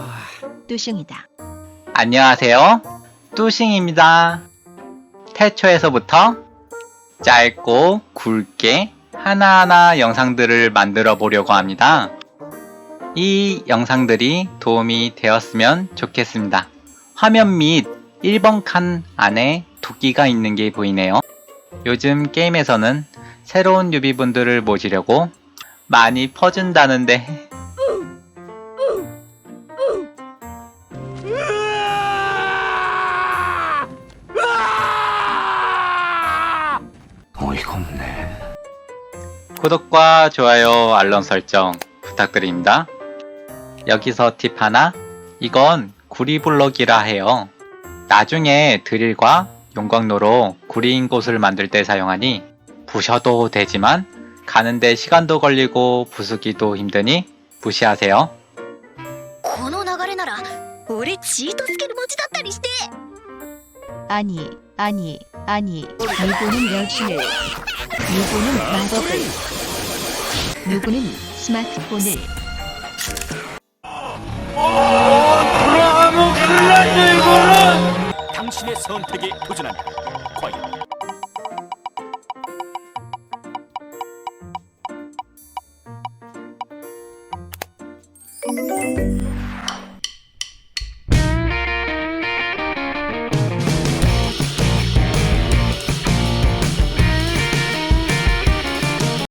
아, 뚜싱이다. 안녕하세요. 뚜싱입니다. 태초에서부터 짧고 굵게 하나하나 영상들을 만들어 보려고 합니다. 이 영상들이 도움이 되었으면 좋겠습니다. 화면 및 1번 칸 안에 도끼가 있는 게 보이네요. 요즘 게임에서는 새로운 유비분들을 모시려고 많이 퍼준다는데 없네. 구독과 좋아요, 알람 설정 부탁드립니다. 여기서 팁 하나. 이건 구리블럭이라 해요. 나중에 드릴과 용광로로 구리인 곳을 만들 때 사용하니 부셔도 되지만 가는데 시간도 걸리고 부수기도 힘드니 무시하세요. この流れなら俺チートつける文字だったりして 아니, 아니, 아니. 누구는 여신을, 누구는 마법을, 누구는 스마트폰을. 당신의 선택에 도전한다. 과연